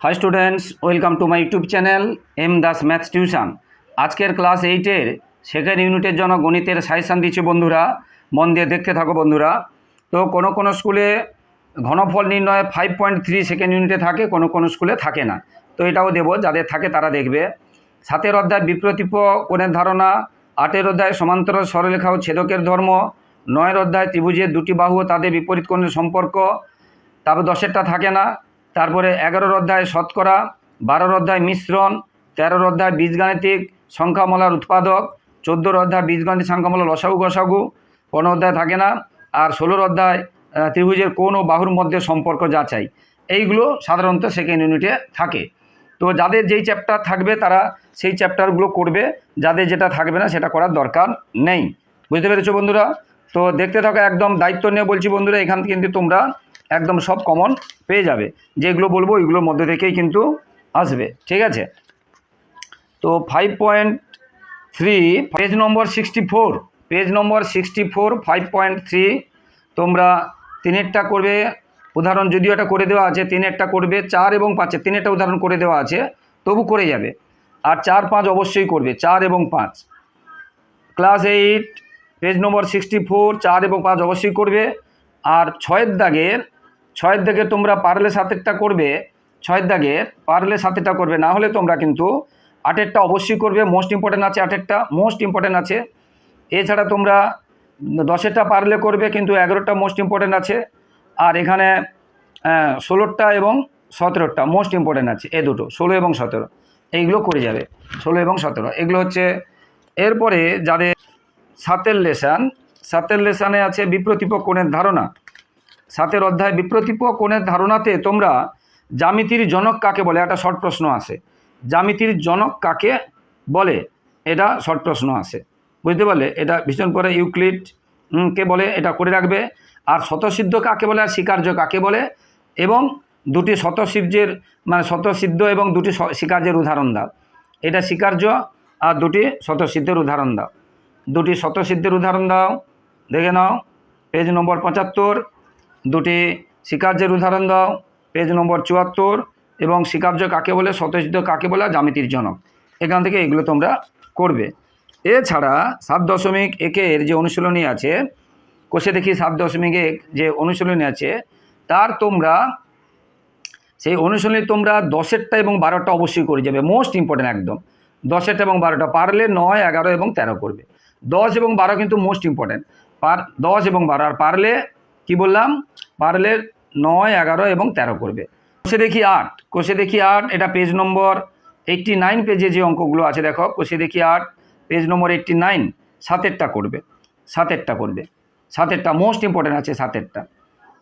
Hi students welcome to my YouTube channel M Das maths tuition আজকের class এইটের second ইউনিটের জন্য গণিতের সাজেশান দিচ্ছি বন্ধুরা। মন দিয়ে দেখতে থাকো বন্ধুরা। তো কোনো কোনো স্কুলে ঘনফল নির্ণয় ফাইভ পয়েন্ট থ্রি সেকেন্ড ইউনিটে থাকে, কোনো কোনো স্কুলে থাকে না। তো এটাও দেবো, যাদের থাকে তারা দেখবে। সাতের অধ্যায় বিপ্রতীপ কোণের ধারণা, আটের অধ্যায় সমান্তরাল সরলরেখা ও ছেদকের ধর্ম, নয়ের অধ্যায় ত্রিভুজের দুটি বাহু তাদের বিপরীত কোণের সম্পর্ক। তারপর দশেরটা থাকে না। তারপরে এগারোর অধ্যায় শতকরা, বারোর অধ্যায় মিশ্রণ, তেরোর অধ্যায় বীজগাণিতিক সংখ্যামলার উৎপাদক, চোদ্দোর অধ্যায় বীজগাণিতিক সংখ্যামলা লসাগু গসাগু কোনো অধ্যায় থাকে না, আর ষোলোর অধ্যায় ত্রিভুজের কোন ও বাহুর মধ্যে সম্পর্ক যাচাই এইগুলো সাধারণত সেকেন্ড ইউনিটে থাকে। তো যাদের যেই চ্যাপ্টার থাকবে, তারা সেই চ্যাপ্টারগুলো করবে। যাদের যেটা থাকবে না, সেটা করার দরকার নেই। বুঝতে পেরেছ বন্ধুরা? তো দেখতে থাকো, একদম দায়িত্ব নিয়ে বলছি বন্ধুরা, এখান থেকে কিন্তু তোমরা একদম সব কমন পেয়ে যাবে। যেগুলো বলব ওইগুলোর মধ্যে থেকেই কিন্তু আসবে, ঠিক আছে? তো five point three page number sixty four page number sixty four five point three তোমরা তিনেরটা করবে। উদাহরণ যদিও এটা করে দেওয়া আছে, তিনেরটা করবে, চার এবং পাঁচের তিনেরটা উদাহরণ করে দেওয়া আছে, তবু করে যাবে। আর চার পাঁচ অবশ্যই করবে, চার এবং পাঁচ। Class eight page number sixty four চার এবং পাঁচ অবশ্যই করবে। আর ছয়ের দাগের ছয়ের দাগে তোমরা পারলে সাতেরটা করবে। ছয়ের দাগের পারলে সাতেরটা করবে। না হলে তোমরা কিন্তু আটেরটা অবশ্যই করবে। মোস্ট ইম্পর্টেন্ট আছে আটেরটা। মোস্ট ইম্পর্টেন্ট আছে। এছাড়া তোমরা দশেরটা পারলে করবে, কিন্তু এগারোটা মোস্ট ইম্পর্টেন্ট আছে। আর এখানে ষোলোরটা এবং সতেরোটা মোস্ট ইম্পর্টেন্ট আছে। এ দুটো, ষোলো এবং সতেরো। এইগুলো করে যাবে। ষোলো এবং সতেরো। এগুলো হচ্ছে, এরপরে যাদের সাতের লেসান সাতের লেসানে আছে বিপ্রতীপ কোণের ধারণা। সাতের অধ্যায় বিপ্রতীপ কোণের ধারণাতে তোমরা জ্যামিতির জনক কাকে বলে? একটা শর্ট প্রশ্ন আসে জ্যামিতির জনক কাকে বলে? এটা শর্ট প্রশ্ন আসে বুঝতে পারলে? এটা ভীষণ করে ইউক্লিড কে বলে? এটা করে রাখবে। আর শতসিদ্ধ কাকে বলে? আর স্বীকার্য কাকে বলে? এবং দুটি শতসিদ্ধের মানে শতসিদ্ধ এবং দুটি স্বীকার্যের উদাহরণ দাও। এটা স্বীকার্য আর দুটি শতসিদ্ধের উদাহরণ দাও। দুটি শতসিদ্ধের উদাহরণ দাও, দেখে নাও পেজ নম্বর পঁচাত্তর। দুটি স্বীকার্যের উদাহরণ দাও পেজ নম্বর চুয়াত্তর। এবং স্বীকার্য কাকে বলে শতসিদ্ধ কাকে বলে জামিতির জনক। এখান থেকে এগুলো তোমরা করবে। এছাড়া সাত দশমিক একের যে অনুশীলনী আছে, কোষে দেখি সাত দশমিক এক যে অনুশীলনী আছে, তার তোমরা, সেই অনুশীলনী তোমরা দশেরটা এবং বারোটা অবশ্যই করে যাবে মোস্ট ইম্পর্টেন্ট একদম। দশেরটা এবং বারোটা পারলে নয়, এগারো এবং তেরো করবে। দশ এবং বারো কিন্তু মোস্ট ইম্পর্টেন্ট পার দশ এবং বারো, আর পারলে কি বললাম? পারলে নয়, এগারো এবং তেরো করবে। কোষে দেখি আট, কোষে দেখি আট, এটা পেজ নম্বর এইটটি নাইন পেজে যে অঙ্কগুলো আছে দেখো, কোষে দেখি আট পেজ নম্বর এইটটি নাইন সাতেরটা করবে সাতেরটা করবে, সাতেরটা মোস্ট ইম্পর্টেন্ট আছে সাতেরটা।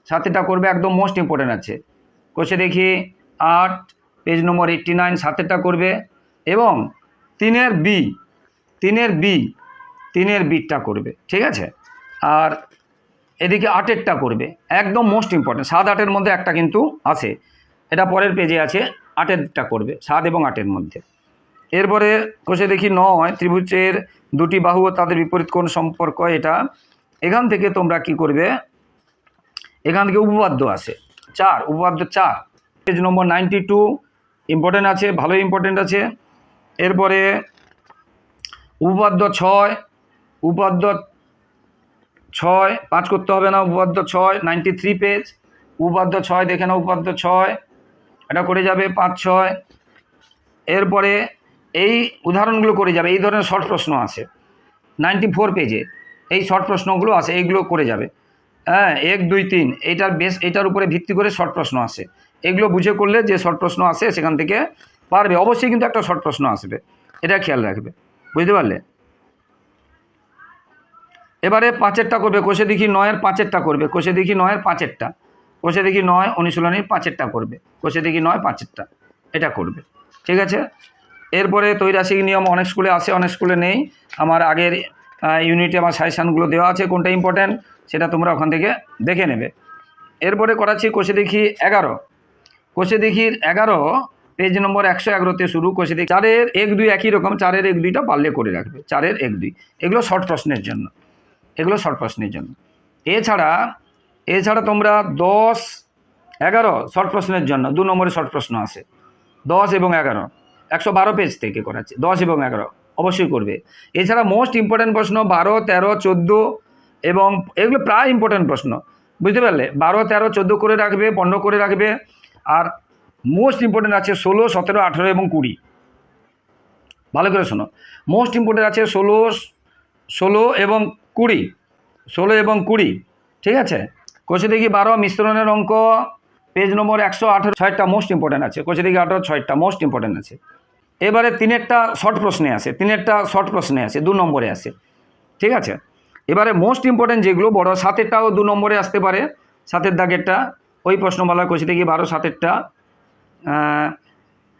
সাতেরটা করবে একদম মোস্ট ইম্পর্টেন্ট আছে। কোষে দেখি আট পেজ নম্বর এইটটি নাইন সাতেরটা করবে এবং তিনের বি তিনের বি তিনের বিটটা করবে ঠিক আছে? আর এদিকে আটেরটা করবে একদম মোস্ট ইম্পর্টেন্ট সাত আটের মধ্যে একটা কিন্তু আছে। এটা পরের পেজে আছে আটেরটা করবে সাত এবং আটের মধ্যে। এরপরে কোষে দেখি নয় ত্রিভুজের দুটি বাহু ও তাদের বিপরীত কোণ সম্পর্ক এটা এখান থেকে তোমরা কি করবে? এখান থেকে উপপাদ্য আছে চার উপপাদ্য চার। Page number ninety two important আছে ভালো ইম্পর্টেন্ট আছে। এরপরে উপপাদ্য ছয় উপপাদ্য ছয় পাঁচ করতে হবে না, উপপাদ্য ছয় নাইনটি থ্রি পেজ উপপাদ্য ছয়, দেখে নাও উপপাদ্য ছয়। এটা করে যাবে পাঁচ ছয়। এরপরে এই উদাহরণগুলো করে যাবে, এই ধরনের শর্ট প্রশ্ন আছে। নাইনটি ফোর পেজে এই শর্ট প্রশ্নগুলো আছে, এইগুলো করে যাবে। হ্যাঁ এক, দুই, তিন এইটার বেশ এটার উপরে ভিত্তি করে শর্ট প্রশ্ন আসে এগুলো বুঝে করলে যে শর্ট প্রশ্ন আসে সেখান থেকে পারবে। অবশ্যই কিন্তু একটা শর্ট প্রশ্ন আসবে, এটা খেয়াল রাখবে। বুঝতে পারলে? এবারে পাঁচেরটা করবে, কোষে দেখি নয়ের পাঁচেরটা করবে, কোষে দেখি নয়ের পাঁচেরটা, কোষে দেখি নয় অনুশীলনীর পাঁচেরটা করবে, কোষে দেখি নয় পাঁচেরটা, এটা করবে, ঠিক আছে? এরপরে তৈরাসিক নিয়ম অনেক স্কুলে আসে, অনেক স্কুলে নেই, আমার আগের ইউনিটে আমার সাজেশানগুলো দেওয়া আছে, কোনটা ইম্পর্ট্যান্ট সেটা তোমরা ওখান থেকে দেখে নেবে। এরপরে করাচ্ছি কোষে দেখি এগারো, কোষে দেখির এগারো পেজ নম্বর একশো এগারোতে শুরু, কোষে দেখি চারের এক দুই একই রকম, চারের এক দুইটা পারলে করে রাখবে, চারের এক দুই, এগুলো শর্ট প্রশ্নের জন্য। এগুলো শর্ট প্রশ্নের জন্য। এছাড়া এছাড়া তোমরা দশ, এগারো শর্ট প্রশ্নের জন্য, দু নম্বরে শর্ট প্রশ্ন আছে। দশ এবং এগারো, একশো বারো পেজ থেকে করাচ্ছে। দশ এবং এগারো, অবশ্যই করবে। এছাড়া মোস্ট ইম্পর্ট্যান্ট প্রশ্ন, বারো, তেরো, চোদ্দ এবং এগুলো প্রায় ইম্পর্ট্যান্ট প্রশ্ন। বুঝতে পারলে? বারো, তেরো, চোদ্দ করে রাখবে, পনেরো করে রাখবে। আর মোস্ট ইম্পর্ট্যান্ট আছে ষোলো, সতেরো, আঠেরো এবং কুড়ি। ভালো করে শোনো। মোস্ট ইম্পর্ট্যান্ট আছে ষোলো ষোলো এবং কুড়ি, ষোলো এবং কুড়ি, ঠিক আছে? কোষে দেখি বারো, মিশ্রণের অঙ্ক পেজ নম্বর একশো আঠেরো, ছয়টা মোস্ট ইম্পর্ট্যান্ট আছে। কোষে দেখি আঠেরো, ছয়টা মোস্ট ইম্পর্ট্যান্ট আছে। এবারে তিনেরটা শর্ট প্রশ্নে আছে, তিনেরটা শর্ট প্রশ্নে আছে, দু নম্বরে আছে, ঠিক আছে? এবারে মোস্ট ইম্পর্ট্যান্ট যেগুলো, বড় সাতেরটাও দু নম্বরে আসতে পারে, সাতের দাগেরটা, ওই প্রশ্নমালা কোষে দেখি বারো, সাতেরটা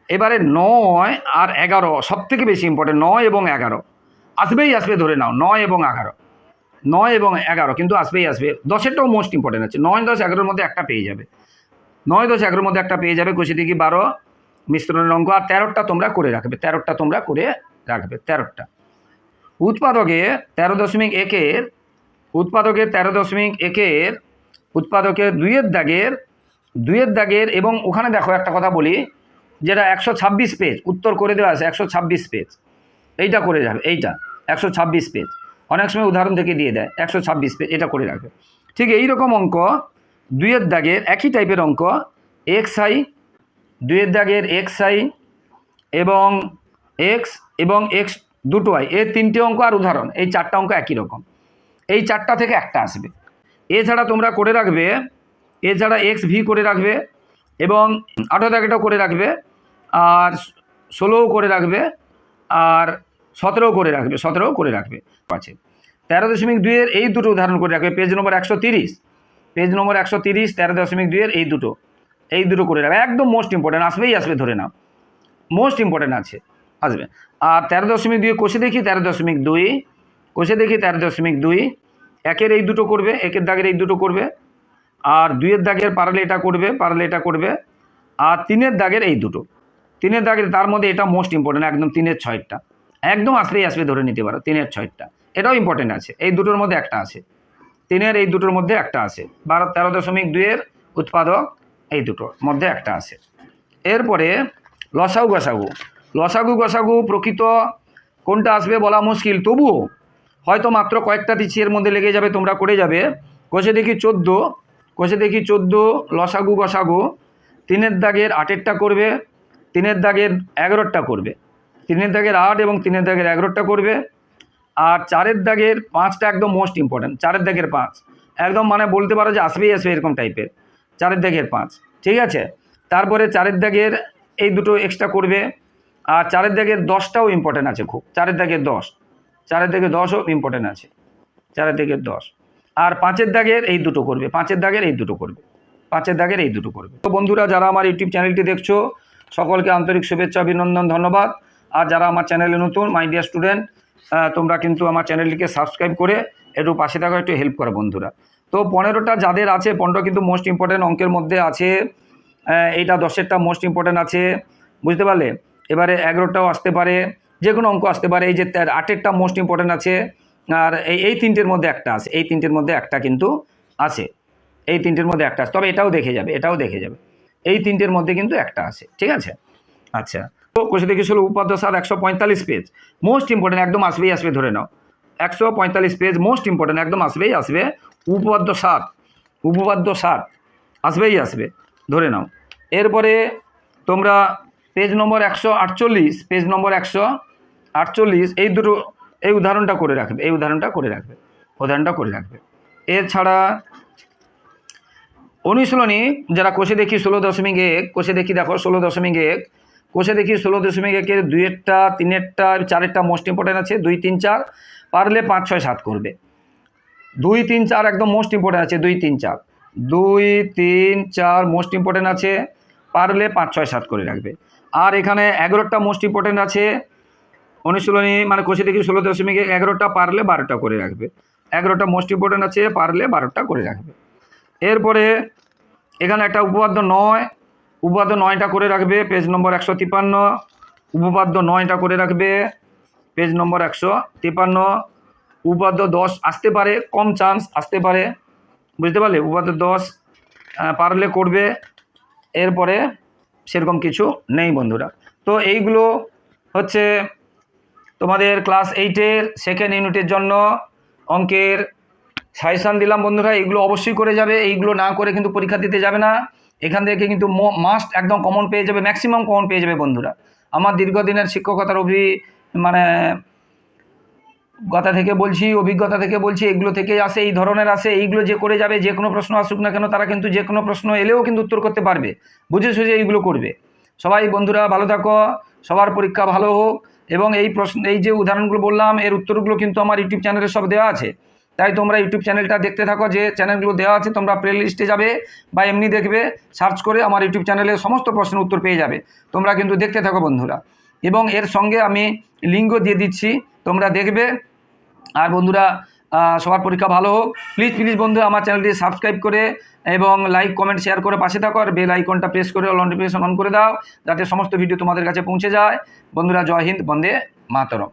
এবারে নয় আর এগারো সব থেকে বেশি ইম্পর্টেন্ট নয় এবং এগারো। আসবেই, আসবে, ধরে নাও, নয় এবং এগারো। নয় এবং এগারো, কিন্তু আসবেই আসবে। দশেরটাও মোস্ট ইম্পর্টেন্ট আছে। নয়, দশ, এগারোর মধ্যে একটা পেয়ে যাবে। নয়, দশ, এগারোর মধ্যে একটা পেয়ে যাবে কুশি থেকে বারো, মিশ্রণের অঙ্ক। আর তেরোটা তোমরা করে রাখবে। তেরোটা তোমরা করে রাখবে। তেরোটা উৎপাদকে তেরো দশমিক একের, উৎপাদকে তেরো দশমিক একের উৎপাদকের দুইয়ের দাগের দুইয়ের দাগের এবং ওখানে দেখো একটা কথা বলি, যেটা একশো ছাব্বিশ পেজ উত্তর করে দেওয়া আছে একশো ছাব্বিশ পেজ এইটা করে যাবে, এইটা, একশো ছাব্বিশ পেজ অনেক সময় উদাহরণ থেকে দিয়ে দেয়, একশো ছাব্বিশ পেজ এটা করে রাখবে। ঠিক এই রকম অঙ্ক, দুইয়ের দাগের একই টাইপের অঙ্ক এক্স আই দুইয়ের দাগের এক্স আই এবং এক্স এবং এক্স দুটো আই এর তিনটে অঙ্ক আর উদাহরণ, এই চারটা অঙ্ক একই রকম। এই চারটা থেকে একটা আসবে। এছাড়া তোমরা করে রাখবে এছাড়া এক্স ভি করে রাখবে এবং আঠারো দাগেটাও করে রাখবে, আর ষোলোও করে রাখবে, আর সতেরোও করে রাখবে সতেরোও করে রাখবে আছে তেরো দশমিক দুইয়ের এই দুটো উদাহরণ করে রাখবে পেজ নম্বর একশো তিরিশ। পেজ নম্বর একশো তিরিশ, তেরো দশমিক দুইয়ের এই দুটো এই দুটো করে রাখবে। একদম মোস্ট ইম্পর্টেন্ট আসবেই, আসবে, ধরে নাও। মোস্ট ইম্পর্টেন্ট আছে, আসবে। আর তেরো দশমিক দুই কষে দেখি, তেরো দশমিক দুই, কষে দেখি, তেরো দশমিক দুই, একের এই দুটো করবে, একের দাগের এই দুটো করবে, আর দুইয়ের দাগের পারলে এটা করবে পারলে এটা করবে, আর তিনের দাগের এই দুটো। তিনের দাগের, তার মধ্যে এটা মোস্ট ইম্পর্টেন্ট একদম তিনের ছয়টা। একদম আসলেই আসবে ধরে নিতে পারো, তিনের ছয়টা। এটাও ইম্পর্টেন্ট আছে। এই দুটোর মধ্যে একটা আছে। তিনের এই দুটোর মধ্যে একটা আছে। বারো, তেরো দশমিক দুইয়ের উৎপাদক এই দুটোর মধ্যে একটা আছে। এরপরে লসাগু গসাগু। লসাগু গসাগু প্রকৃত কোনটা আসবে বলা মুশকিল। তবুও হয়তো মাত্র কয়েকটা এর মধ্যে লেগে যাবে, তোমরা করে যাবে। কষে দেখি চোদ্দ, কষে দেখি চোদ্দ, লসাগু গসাগু। তিনের দাগের আটেরটা করবে, তিনের দাগের এগারোটা করবে। তিনের দাগের আট এবং তিনের দাগের এগারোটা করবে। আর চারের দাগের পাঁচটা একদম মোস্ট ইম্পর্ট্যান্ট চারের দাগের পাঁচ। একদম মানে বলতে পারো যে আসবেই আসবে এরকম টাইপের চারের দাগের পাঁচ, ঠিক আছে? তারপরে চারের দাগের এই দুটো এক্সট্রা করবে। আর চারের দাগের দশটাও ইম্পর্ট্যান্ট আছে খুব। চারের দাগের দশ, চারের দাগের দশও ইম্পর্ট্যান্ট আছে। চারের দাগের দশ। আর পাঁচের দাগের এই দুটো করবে, পাঁচের দাগের এই দুটো করবে। পাঁচের দাগের এই দুটো করবে। তো বন্ধুরা, যারা আমার ইউটিউব চ্যানেলটি দেখছ, সকলকে আন্তরিক শুভেচ্ছা, অভিনন্দন, ধন্যবাদ। আর যারা আমার চ্যানেলে নতুন মাই ডিয়ার স্টুডেন্ট তোমরা কিন্তু আমার চ্যানেলটিকে সাবস্ক্রাইব করে একটু পাশে থাকা, একটু হেল্প করো বন্ধুরা। তো পনেরোটা যাদের আছে, পনেরো কিন্তু মোস্ট ইম্পর্ট্যান্ট অঙ্কের মধ্যে আছে এইটা দশেরটা মোস্ট ইম্পর্ট্যান্ট আছে, বুঝতে পারলে? এবারে এগারোটাও আসতে পারে যে কোনো অঙ্ক আসতে পারে, এই যে আটেরটা মোস্ট ইম্পর্ট্যান্ট আছে, আর এই এই তিনটের মধ্যে একটা আছে, এই তিনটের মধ্যে একটা কিন্তু আছে, এই তিনটের মধ্যে একটা আছে, তবে এটাও দেখে যাবে, এটাও দেখে যাবে, এই তিনটের মধ্যে কিন্তু একটা আছে, ঠিক আছে? আচ্ছা কোষে দেখে ছিল উপাদ্য একশো পঁয়তাল্লিশ পেজ মোস্ট ইম্পর্টেন্ট একদম আসবেই, আসবে, ধরে নাও। একশো পঁয়তাল্লিশ পেজ মোস্ট ইম্পর্টেন্ট একদম আসবেই, আসবে উপপাদ্য সাত উপপাদ্য সাত আসবেই, আসবে, ধরে নাও। এরপরে তোমরা পেজ নম্বর একশো আটচল্লিশ পেজ নম্বর একশো আটচল্লিশ, এই দুটো, এই উদাহরণটা করে রাখবে, এই উদাহরণটা করে রাখবে, উদাহরণটা করে রাখবে। এছাড়া অনুশীলনী, যারা কোষে দেখি ষোলো দশমিক এক কোষে দেখি দেখো, ষোলো দশমিক এক কোষে দেখি ষোলো দশমিক একের দুইয়েরটা, তিনেরটা, চারেরটা মোস্ট ইম্পর্টেন্ট আছে, দুই, তিন, চার, পারলে পাঁচ, ছয়, সাত করবে। দুই, তিন, চার একদম মোস্ট ইম্পর্টেন্ট আছে, দুই, তিন, চার। দুই, তিন, চার মোস্ট ইম্পর্টেন্ট আছে, পারলে পাঁচ, ছয়, সাত করে রাখবে। আর এখানে এগারোটা মোস্ট ইম্পর্টেন্ট আছে, অনুশীলনী মানে কোষে দেখি ষোলো দশমিক এগারোটা পারলে বারোটা করে রাখবে। এগারোটা মোস্ট ইম্পর্টেন্ট আছে, পারলে বারোটা করে রাখবে। এরপরে এখানে একটা উপপাদ্য নয় উপপাদ্য নয়টা করে রাখবে পেজ নম্বর একশো তিপান্ন উপপাদ্য নয়টা করে রাখবে পেজ নম্বর একশো তিপান্ন উপপাদ্য দশ আসতে পারে, কম চান্স আসতে পারে। বুঝতে পারলে? উপপাদ্য দশ পারলে করবে। এরপরে সেরকম কিছু নেই বন্ধুরা। তো এইগুলো হচ্ছে তোমাদের ক্লাস এইটের সেকেন্ড ইউনিটের জন্য অঙ্কের সাজেশান দিলাম বন্ধুরা। এইগুলো অবশ্যই করে যাবে। এইগুলো না করে কিন্তু পরীক্ষা দিতে যাবে না। এখান থেকে কিন্তু মাস্ট একদম কমন পেয়ে যাবে ম্যাক্সিমাম কমন পেয়ে যাবে বন্ধুরা। আমার দীর্ঘদিনের শিক্ষকতার অভি মানে কথা থেকে বলছি, অভিজ্ঞতা থেকে বলছি, এগুলো থেকে আসে, এই ধরনের আসে, এইগুলো যে করে যাবে, যে কোনো প্রশ্ন আসুক না কেন, তারা কিন্তু যে কোনো প্রশ্ন এলেও কিন্তু উত্তর করতে পারবে। বুঝে সুঝে এইগুলো করবে। সবাই বন্ধুরা ভালো থাকো, সবার পরীক্ষা ভালো হোক, এবং এই প্রশ্ন, এই যে উদাহরণগুলো বললাম, এর উত্তরগুলো কিন্তু আমার ইউটিউব চ্যানেলে সব দেওয়া আছে। তাই তোমরা ইউটিউব চ্যানেলটা দেখতে থাকো, যে চ্যানেলগুলো দেওয়া আছে, তোমরা প্লে লিস্টে যাবে বা এমনি দেখবে সার্চ করে আমার ইউটিউব চ্যানেলে সমস্ত প্রশ্নের উত্তর পেয়ে যাবে। তোমরা কিন্তু দেখতে থাকো বন্ধুরা। এবং এর সঙ্গে আমি লিঙ্কও দিয়ে দিচ্ছি, তোমরা দেখবে। আর বন্ধুরা সবার পরীক্ষা ভালো হোক। প্লিজ প্লিজ বন্ধু, আমার চ্যানেলটি সাবস্ক্রাইব করে এবং লাইক কমেন্ট শেয়ার করে পাশে থাকো। আর বেল আইকনটা প্রেস করে অল নোটিফিকেশন অন করে দাও, যাতে সমস্ত ভিডিও তোমাদের কাছে পৌঁছে যায়। বন্ধুরা, জয় হিন্দ, বন্দে মাতরম।